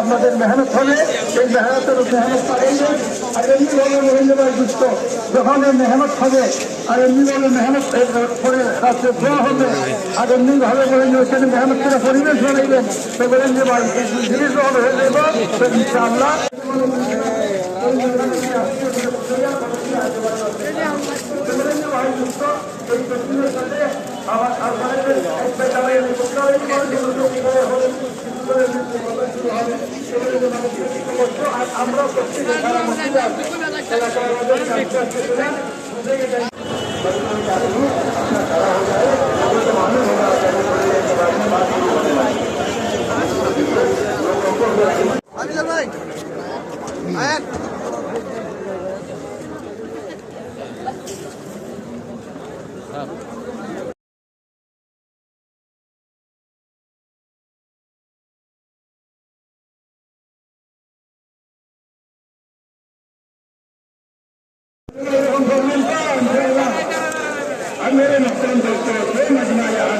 আপনাদের মেহনত হবে এই মেহনতের মেহনত পাইলে আর এমনি ভাবে মহিলা ভাই যুক্ত যখন এই মেহনত হবে আর এমনি ভাবে মেহনত করে রাত্রে ধোয়া হবে আর এমনি ভাবে যে সেখানে মেহনত করে পরিবেশ বানাইবেন তো যে ভাই এই জিনিস যখন হয়ে যাব তো ইনশাআল্লাহ আমরা প্রত্যেকে যারা মহিলা খেলা করার মধ্যে up. मेरे नुकसान दोस्तों